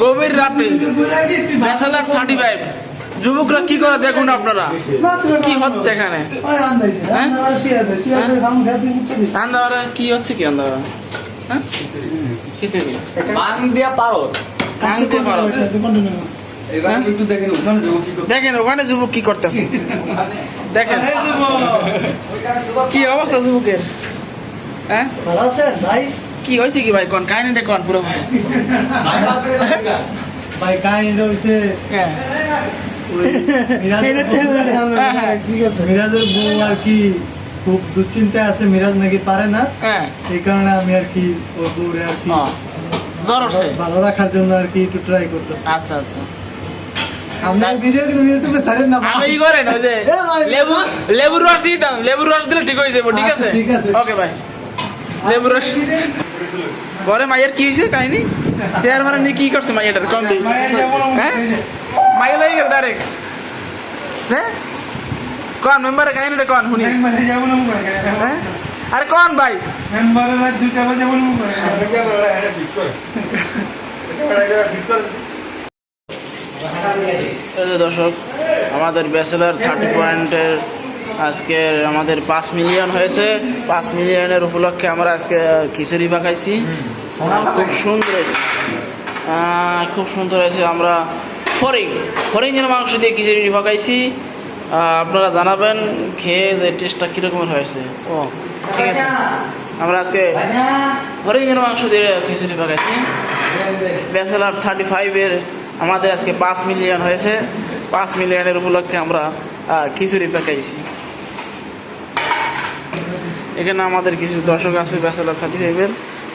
গভীর রাতে bachelor thirty five যুবকরা কি করে দেখুন আপনারা? কি হচ্ছে এখানে? হ্যাঁ? আন্দারা কি হচ্ছে কি আন্দারা হ্যাঁ? কিছু দিয়া পারো। পারো দেখেন ওখানে যাব কি করতে দেখেন ওখানে যুবক কি করতেছে। দেখেন। কি অবস্থা যুবকের? হ্যাঁ? কি হয়েছে কি ভাই কোন? কাহিনীটা কোন পুরো। ভাই কাহিনীটা হচ্ছে হ্যাঁ মিরাজের ঠিক আছে। মিরাজের বউ আর কি খুব দুশ্চিন্তায় আছে মিরাজ নাকি পারে না। হ্যাঁ। এই কারণে আমি আর কি ওর বউরে আর কি ও, জ্বর উঠছে? ভালো রাখার জন্য আর কি একটু ট্রাই করতেছি। আচ্ছা আচ্ছা। লেবুর রস দিয়ে দাও লেবুর রস দিলে ঠিক হয়ে যাব ঠিক আচ্ছা, আছে? ঠিক আছে। ওকে ভাই লেবুর রস পরে মাইয়ের কি হয়েছে কাহিনী? চেয়ার মানে নিয়ে কি করছে মাইয়াটার কম দিই হ্যাঁ? মাইয়া লাগে গেল ডাইরেক্ট হ্যাঁ? কোন মেম্বারের কাহিনীটা কোন শুনি। হ্যাঁ? আরে কোন ভাই? দর্শক আমাদের ব্যাচেলার থার্টি পয়েন্টের আজকে আমাদের পাঁচ মিলিয়ন হয়েছে। পাঁচ মিলিয়নের উপলক্ষে আমরা আজকে খিচুড়ি পাকাইছি। খুব সুন্দর হয়েছে। খুব সুন্দর হয়েছে। আমরা ফরিং ফরিংয়ের মাংস দিয়ে খিচুড়ি পাকাইছি। আপনারা জানাবেন খেয়ে যে টেস্টটা কীরকমের হয়েছে। ও ঠিক আছে। আমরা আজকে ফরিংয়ের মাংস দিয়ে খিচুড়ি পাকাইছি। ব্যাচেলার থার্টি ফাইভের আমাদের আজকে পাঁচ মিলিয়ন হয়েছে। পাঁচ মিলিয়নের উপলক্ষে আমরা খিচুড়ি পাকাইছি। এখানে আমাদের কিছু দর্শক আছে ব্যাচেলার ফাইভের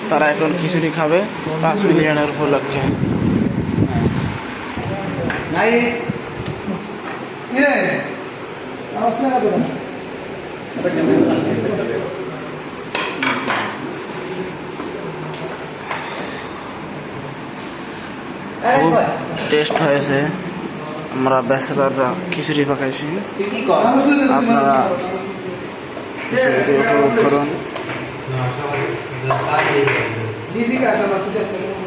তারা এখন খিচুড়ি খাবে পাঁচ মিলিয়নের উপলক্ষে। খুব টেস্ট হয়েছে। আমরা ব্যাচেলাররা খিচুড়ি পাকাইছি। আপনারা Deja que. No, yo de...